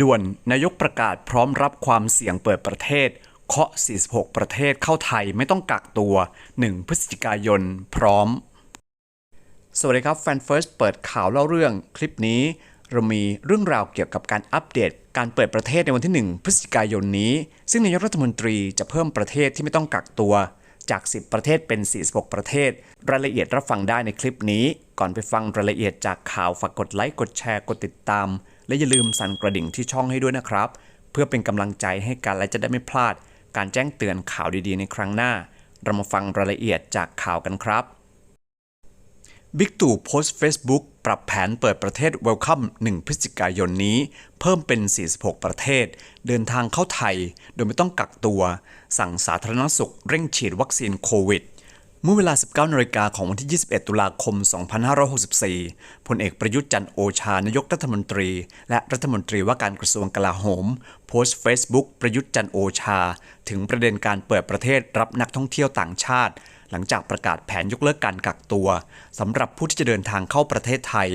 ด่วนนายกประกาศพร้อมรับความเสี่ยงเปิดประเทศ เคาะ 46 ประเทศเข้าไทยไม่ต้องกักตัว 1 พฤศจิกายน พร้อม สวัสดีครับแฟนเฟิร์สเปิดข่าวเล่าเรื่องคลิปนี้ เรามีเรื่องราวเกี่ยวกับการอัปเดต การเปิดประเทศในวันที่ 1 พฤศจิกายนนี้ ซึ่งนายกรัฐมนตรีจะเพิ่มประเทศที่ไม่ต้องกักตัว จาก 10 ประเทศเป็น 46 ประเทศ รายละเอียดรับฟังได้ในคลิปนี้ ก่อนไปฟังรายละเอียดจากข่าวฝากกดไลค์กดแชร์กดติดตาม และอย่าลืมสั่นกระดิ่งที่ช่องให้ด้วยนะครับ เพื่อเป็นกำลังใจให้กันและจะได้ไม่พลาด การแจ้งเตือนข่าวดีๆ ในครั้งหน้า เรามาฟังรายละเอียดจากข่าวกันครับบิ๊กตู่โพสต์ Facebook ปรับแผนเปิดประเทศ Welcome 1 พฤศจิกายนนี้ เพิ่มเป็น 46 ประเทศ เดินทางเข้าไทย โดยไม่ต้องกักตัว สั่งสาธารณสุขเร่งฉีดวัคซีนโควิด เมื่อเวลา 19นาฬิกาของวันที่ 21 ตุลาคม 2564 พลเอกประยุทธ์จันโอชานายกรัฐมนตรี และรัฐมนตรีว่าการกระทรวงกลาโหม โพสต์ Facebook ประยุทธ์จันโอชา ถึงประเด็นการเปิดประเทศรับนักท่องเที่ยวต่างชาติ หลังจากประกาศแผนยกเลิกการกักตัวสำหรับผู้ที่จะเดินทางเข้าประเทศไทย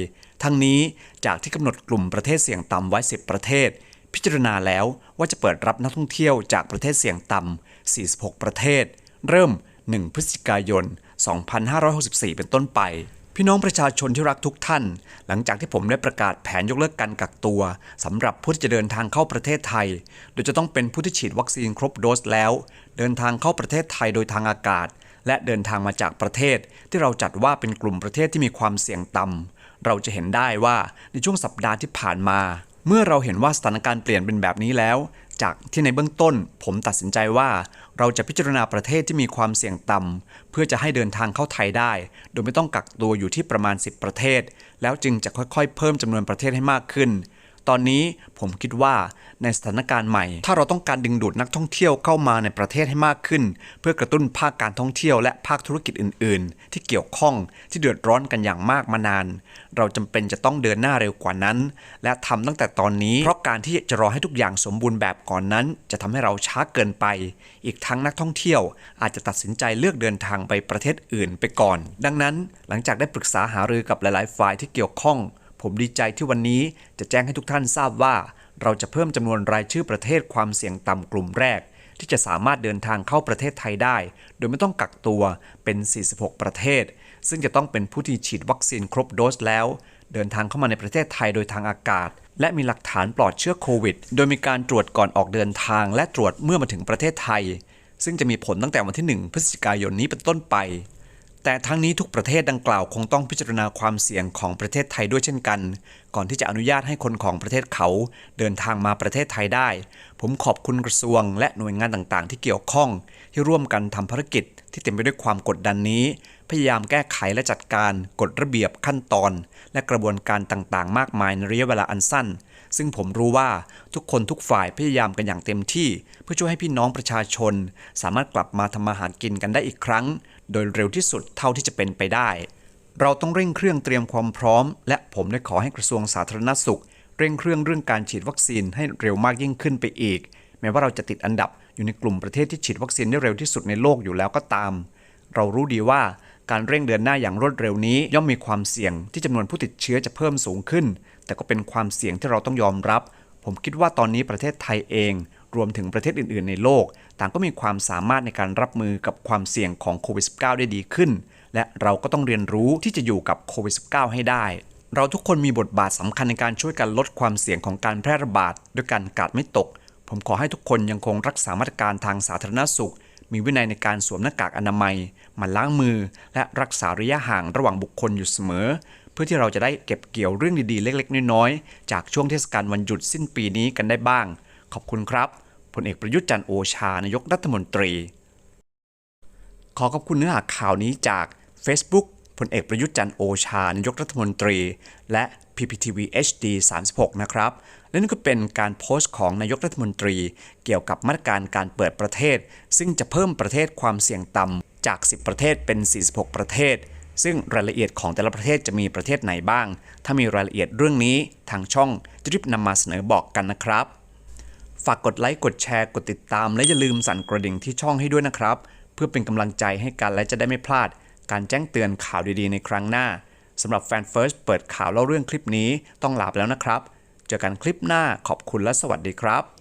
ทั้งนี้จากที่กำหนดกลุ่มประเทศเสี่ยงต่ำไว้ 10 ประเทศ พิจารณาแล้วว่าจะเปิดรับนักท่องเที่ยวจากประเทศเสี่ยงต่ำ46 ประเทศ เริ่ม 1 พฤศจิกายน 2564 เป็นต้นไป พี่น้องประชาชนที่รักทุกท่าน หลังจากที่ผมได้ประกาศแผนยกเลิกการกักตัวสำหรับผู้ที่จะเดินทางเข้าประเทศไทย โดยจะต้องเป็นผู้ที่ฉีดวัคซีนครบโดสแล้ว เดินทางเข้าประเทศไทยโดยทางอากาศ และเดินทางมาจากประเทศ ที่เราจัดว่าเป็นกลุ่มประเทศที่มีความเสี่ยงต่ำเราจะเห็นได้ว่าในช่วงสัปดาห์ที่ผ่านมาเมื่อเราเห็นว่าสถานการณ์เปลี่ยนเป็นแบบนี้แล้ว จากที่ในเบื้องต้น ผมตัดสินใจว่า เราจะพิจารณาประเทศที่มีความเสี่ยงต่ำเพื่อจะให้เดินทางเข้าไทยได้ โดยไม่ต้องกักตัวอยู่ที่ประมาณ 10 ประเทศ แล้วจึงจะค่อยๆ เพิ่มจำนวนประเทศให้มากขึ้น ตอนนี้ผมคิดว่าในสถานการณ์ใหม่ ถ้าเราต้องการดึงดูดนักท่องเที่ยวเข้ามาในประเทศให้มากขึ้น เพื่อกระตุ้นภาคการท่องเที่ยวและภาคธุรกิจอื่น ๆ ที่เกี่ยวข้องที่เดือดร้อนกันอย่างมากมานาน เราจำเป็นจะต้องเดินหน้าเร็วกว่านั้น และทำตั้งแต่ตอนนี้ เพราะการที่จะรอให้ทุกอย่างสมบูรณ์แบบก่อนนั้น จะทำให้เราช้าเกินไป อีกทั้งนักท่องเที่ยว อาจจะตัดสินใจเลือกเดินทางไปประเทศอื่น ไปก่อน ดังนั้นหลังจากได้ปรึกษาหารือกับหลาย ๆ ฝ่ายที่เกี่ยวข้อง ผมดีใจที่วันนี้จะแจ้งให้ทุกท่านทราบว่า เราจะเพิ่มจำนวนรายชื่อประเทศความเสี่ยงต่ำกลุ่มแรก ที่จะสามารถเดินทางเข้าประเทศไทยได้ โดยไม่ต้องกักตัวเป็น 46 ประเทศ ซึ่งจะต้องเป็นผู้ที่ฉีดวัคซีนครบโดสแล้ว เดินทางเข้ามาในประเทศไทยโดยทางอากาศ และมีหลักฐานปลอดเชื้อโควิด โดยมีการตรวจก่อนออกเดินทาง และตรวจเมื่อมาถึงประเทศไทย ซึ่งจะมีผลตั้งแต่วันที่ 1 พฤศจิกายนนี้เป็นต้นไป แต่ทั้งนี้ทุกประเทศดังกล่าวคงต้องพิจารณาความเสี่ยงของประเทศไทยด้วยเช่นกัน ก่อนที่จะอนุญาตให้คนของประเทศเขาเดินทางมาประเทศไทยได้ ผมขอบคุณกระทรวง และหน่วยงานต่างๆ ที่เกี่ยวข้อง ที่ร่วมกันทำภารกิจ ที่เต็มไปด้วยความกดดันนี้ พยายามแก้ไขและจัดการกฎระเบียบขั้นตอน และกระบวนการต่างๆ มากมายในระยะเวลาอันสั้น ซึ่งผมรู้ว่าทุกคนทุกฝ่ายพยายามกันอย่างเต็มที่ เพื่อช่วยให้พี่น้องประชาชน สามารถกลับมาทำมาหากินกันได้อีกครั้ง โดยเร็วที่สุดเท่าที่จะเป็นไปได้ เราต้องเร่งเครื่องเตรียมความพร้อม และผมได้ขอให้กระทรวงสาธารณสุข เร่งเครื่องเรื่องการฉีดวัคซีนให้เร็วมากยิ่งขึ้นไปอีก แม้ว่าเราจะติดอันดับอยู่ในกลุ่มประเทศที่ฉีดวัคซีนได้เร็วที่สุดในโลกอยู่แล้วก็ตาม เรารู้ดีว่าการเร่งเดินหน้าอย่างรวดเร็วนี้ย่อมมีความเสี่ยงที่จำนวนผู้ติดเชื้อจะเพิ่มสูงขึ้น แต่ก็เป็นความเสี่ยงที่เราต้องยอมรับ ผมคิดว่าตอนนี้ประเทศไทยเอง รวมถึงประเทศอื่น ๆ ในโลก ต่างก็มีความสามารถในการรับมือกับความเสี่ยงของโควิด -19 ได้ดีขึ้น และเราก็ต้องเรียนรู้ที่จะอยู่กับโควิด -19 ให้ได้ เราทุกคนมีบทบาทสำคัญในการช่วยกันลดความเสี่ยงของการแพร่ระบาดด้วยการกาดไม่ตก ผมขอให้ทุกคนยังคงรักษามาตรการทางสาธารณสุข มีวินัยในการสวมหน้ากากอนามัยมันล้างมือ และรักษาระยะห่างระหว่างบุคคลอยู่เสมอเพื่อที่เราจะได้เก็บเกี่ยวเรื่องดีๆ เล็ก ๆ น้อย ๆ จากช่วงเทศกาลวันหยุดสิ้นปีนี้กันได้บ้าง ขอบคุณครับ พลเอกประยุทธ์จันโอชานายกรัฐมนตรี ขอขอบคุณเนื้อหาข่าวนี้จาก Facebook พลเอกประยุทธ์จันโอชานายกรัฐมนตรี และ PPTV HD 36 นะครับ และนี่ก็เป็นการโพสต์ของนายกรัฐมนตรี เกี่ยวกับมาตรการการเปิดประเทศ ซึ่งจะเพิ่มประเทศความเสี่ยงต่ำจาก 10 ประเทศเป็น 46 ประเทศ ซึ่งรายละเอียดของแต่ละประเทศจะมีประเทศไหนบ้าง ถ้ามีรายละเอียดเรื่องนี้ทางช่องจะรีบนำมาเสนอบอกกันนะครับ ฝากกดไลค์ กดแชร์ กดติดตาม และอย่าลืมสั่นกระดิ่งที่ช่องให้ด้วยนะครับ เพื่อเป็นกำลังใจให้กันและจะได้ไม่พลาด การแจ้งเตือนข่าวดีๆ ในครั้งหน้าสำหรับแฟนเฟิร์สเปิดข่าวเล่าเรื่องคลิปนี้ต้องลาไปแล้วนะครับ เจอกันคลิปหน้าขอบคุณและสวัสดีครับ